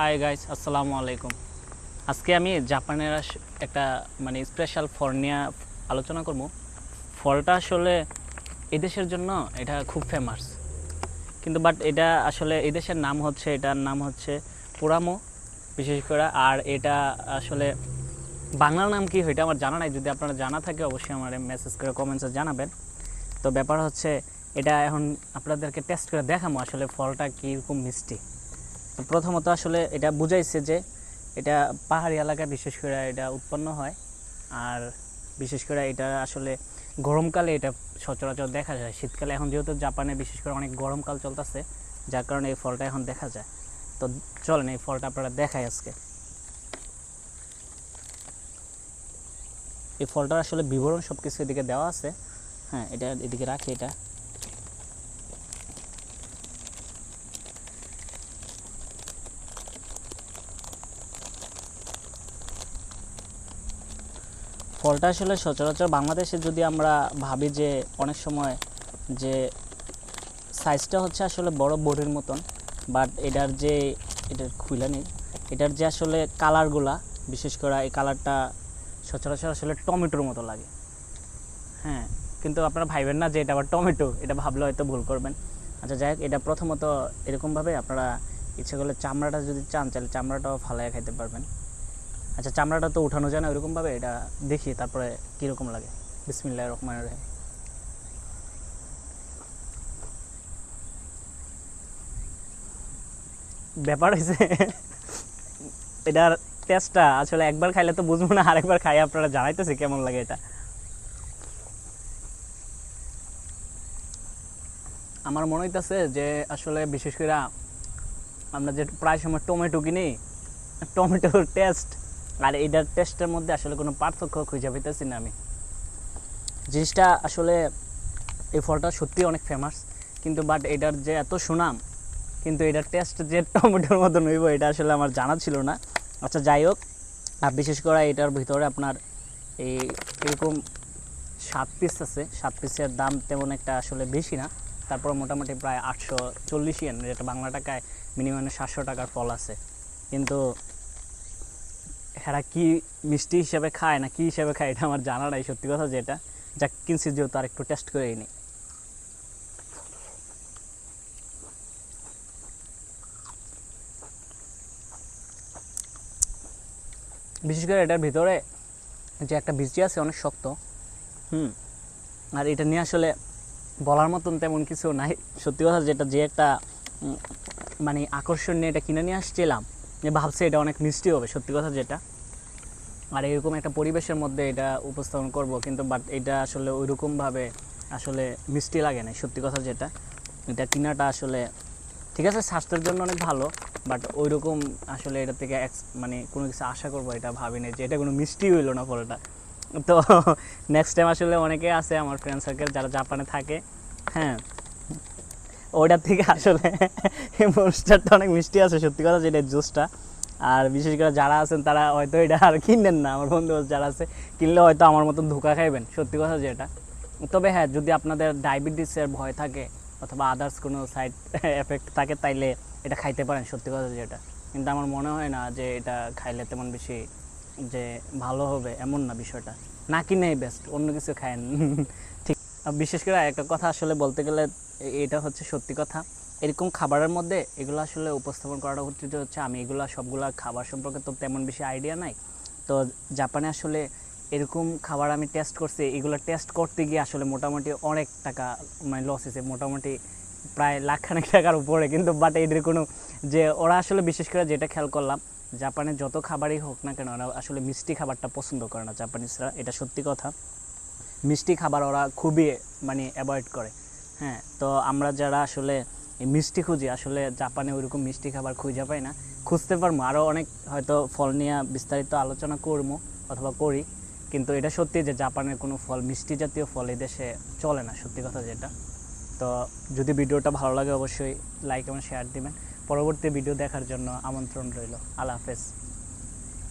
Hi guys আসসালামু আলাইকুম আজকে আমি জাপানের একটা মানে স্পেশাল ফল নিয়ে আলোচনা করব। ফলটা আসলে এদেশের জন্য এটা খুব ফেমাস কিন্তু বাট এটা আসলে এদেশের নাম হচ্ছে, এটার নাম হচ্ছে পুরামো। বিশেষ করে, আর এটা আসলে বাংলা নাম কি এটা আমার জানা নাই। যদি আপনারা জানা থাকে, অবশ্যই আমার মেসেজ করে কমেন্টসে জানাবেন। তো ব্যাপার হচ্ছে, এটা এখন আপনাদেরকে টেস্ট করে দেখাবো আসলে ফলটা কীরকম মিষ্টি। প্রথমত আসলে এটা বুঝাইছে যে এটা পাহাড়ি এলাকায় বিশেষ করে এটা উৎপন্ন হয়। আর বিশেষ করে এটা আসলে গরমকালে এটা সচরাচর দেখা যায়। শীতকালে এখন যেহেতু জাপানে বিশেষ করে অনেক গরমকাল চলতেছে, যার কারণে এই ফলটা এখন দেখা যায়। তো চলেন এই ফলটা আপনারা দেখাই আজকে। এই ফলটার আসলে বিবরণ সব কিছু এদিকে দেওয়া আছে। হ্যাঁ এটা এদিকে রাখি এটা। ফলটা আসলে সচরাচর বাংলাদেশে যদি আমরা ভাবি যে অনেক সময় যে সাইজটা হচ্ছে আসলে বড় বড়ির মতন বাট এটার যে, এটার খুলে নেই, এটার যে আসলে কালারগুলা বিশেষ করে এই কালারটা সচরাচর আসলে টমেটোর মতো লাগে। হ্যাঁ কিন্তু আপনারা ভাইবেন না যে এটা আবার টমেটো, এটা ভাবলে হয়তো ভুল করবেন। আচ্ছা যাই হোক, এটা প্রথমত এরকমভাবে আপনারা ইচ্ছে করলে চামড়াটা যদি চান, তাহলে চামড়াটাও ফালাইয়া খাইতে পারবেন। আচ্ছা চামড়াটা তো উঠানো যায় না, ওইরকমভাবে? এটা দেখি, তারপরে কীরকম লাগে? বিসমিল্লাহ রহমান রহিম। ব্যাপার হয়েছে এটার টেস্টটা আসলে একবার খাইলে তো বুঝব না, আরেকবার খাই, আপনারা জানাইতেছে কেমন লাগে এটা। আমার মনে হইতেছে যে, আসলে বিশেষ করে আমরা যে প্রায় সময় টমেটো কিনি, টমেটোর টেস্ট আর এটার টেস্টের মধ্যে আসলে কোনো পার্থক্য খুঁজে পেতেছি না আমি। জিনিসটা আসলে এই ফলটা সত্যি অনেক ফেমাস কিন্তু বাট এটার যে এত সুনাম, কিন্তু এটার টেস্ট যে টমেটোর মতন হইব, এটা আসলে আমার জানা ছিল না। আচ্ছা যাই হোক, আর বিশেষ করে এটার ভিতরে আপনার এই এরকম সাত পিস আছে। সাত পিসের দাম তেমন একটা আসলে বেশি না। তারপর মোটামুটি প্রায় আটশো চল্লিশ ইয়েন যেটা বাংলা টাকায় মিনিমাম সাতশো টাকার ফল আছে। কিন্তু এরা কি মিষ্টি হিসেবে খায় না কি হিসেবে খায় এটা আমার জানা নাই, সত্যি কথা যেটা। যা কিনছি যেহেতু আর একটু টেস্ট করেই নি। বিশেষ করে এটার ভিতরে যে একটা বীজটি আছে অনেক শক্ত, হুম, আর এটা নিয়ে আসলে বলার মতন তেমন কিছু নাই। সত্যি কথা যেটা, যে একটা মানে আকর্ষণ নিয়ে এটা কিনে নিয়ে আসছিলাম, যে ভাবছি এটা অনেক মিষ্টি হবে, সত্যি কথা যেটা। আর এরকম একটা পরিবেশের মধ্যে এটা উপস্থাপন করব, কিন্তু বাট এটা আসলে ওইরকমভাবে আসলে মিষ্টি লাগে না, সত্যি কথা যেটা। এটা কিনাটা আসলে, ঠিক আছে, স্বাস্থ্যের জন্য অনেক ভালো বাট ওইরকম আসলে এটা থেকে মানে কোনো কিছু আশা করব, এটা ভাবিনি যে এটা কোনো মিষ্টি হইল না ফলটা তো নেক্সট টাইম আসলে অনেকে আছে, আমার ফ্রেন্ড সার্কেল যারা জাপানে থাকে হ্যাঁ ওইটার থেকে আসলে এই মনস্টারটা অনেক মিষ্টি আছে, সত্যি কথা যেটা জুসটা আর বিশেষ করে যারা আছেন, তারা হয়তো এটা আর কিনবেন না। আমার বন্ধু যারা আছে, কিনলে হয়তো আমার মতন ধোকা খাইবেন। সত্যি কথা যেটা। তবে হ্যাঁ যদি আপনাদের ডায়াবেটিসের ভয় থাকে অথবা আদার্স কোনো সাইড এফেক্ট থাকে, তাইলে এটা খাইতে পারেন, সত্যি কথা যেটা। কিন্তু আমার মনে হয় না যে এটা খাইলে তেমন বেশি যে ভালো হবে, এমন না বিষয়টা। না কিনেই বেস্ট অন্য কিছু খায়েন। ঠিক। বিশেষ করে একটা কথা আসলে বলতে গেলে এটা হচ্ছে সত্যি কথা। এরকম খাবারের মধ্যে এগুলো আসলে উপস্থাপন করাটা উচিত হচ্ছে। আমি এগুলো সবগুলা খাবার সম্পর্কে তো তেমন বেশি আইডিয়া নাই। তো জাপানে আসলে এরকম খাবার আমি টেস্ট করছি, এগুলো টেস্ট করতে গিয়ে আসলে মোটামুটি অনেক টাকা মানে লস হয়েছে। মোটামুটি প্রায় লাখখানেক টাকার উপরে। কিন্তু বাট এদের কোনো যে ওরা আসলে বিশেষ করে যেটা খেয়াল করলাম, জাপানে যত খাবারই হোক না কেন, ওরা আসলে মিষ্টি খাবারটা পছন্দ করে না জাপানিজরা। এটা সত্যি কথা। মিষ্টি খাবার ওরা খুবই মানে অ্যাভয়েড করে। হ্যাঁ তো আমরা যারা আসলে মিষ্টি খুঁজি, আসলে জাপানে ওইরকম মিষ্টি খাবার খুঁজে পাই না। খুঁজতে পারব আরও অনেক হয়তো ফল নিয়ে বিস্তারিত আলোচনা করব অথবা করি, কিন্তু এটা সত্যি যে জাপানের কোনো ফল, মিষ্টি জাতীয় ফল এই দেশে চলে না, সত্যি কথা যেটা। তো যদি ভিডিওটা ভালো লাগে অবশ্যই লাইক এবং শেয়ার দিবেন। পরবর্তী ভিডিও দেখার জন্য আমন্ত্রণ রইল। আল্লাহ হাফেজ।